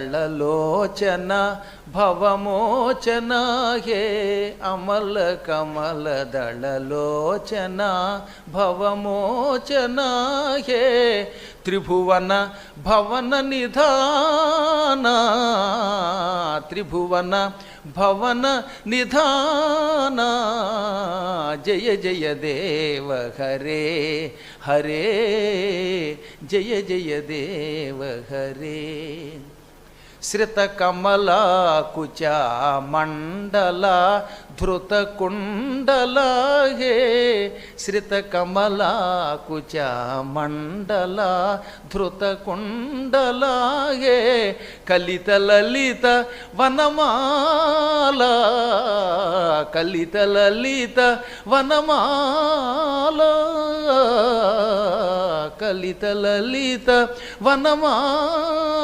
అమలదళలోచన భవమోచన హే అమల కమలదళలోచన భవమోచన హే త్రిభువన భవన నిధాన త్రిభువన భవన నిధాన జయ జయ దేవ హరే హరే జయ జయ దేవ హరే శ్రితకమలాకుచ మండల ధృతకుండల హే శ్రితకమలాకుచ మండల ధృతకుండల హే కలిత లలిత వనమాల. కలిత లలిత వనమాల. కలిత లలిత వనమాల.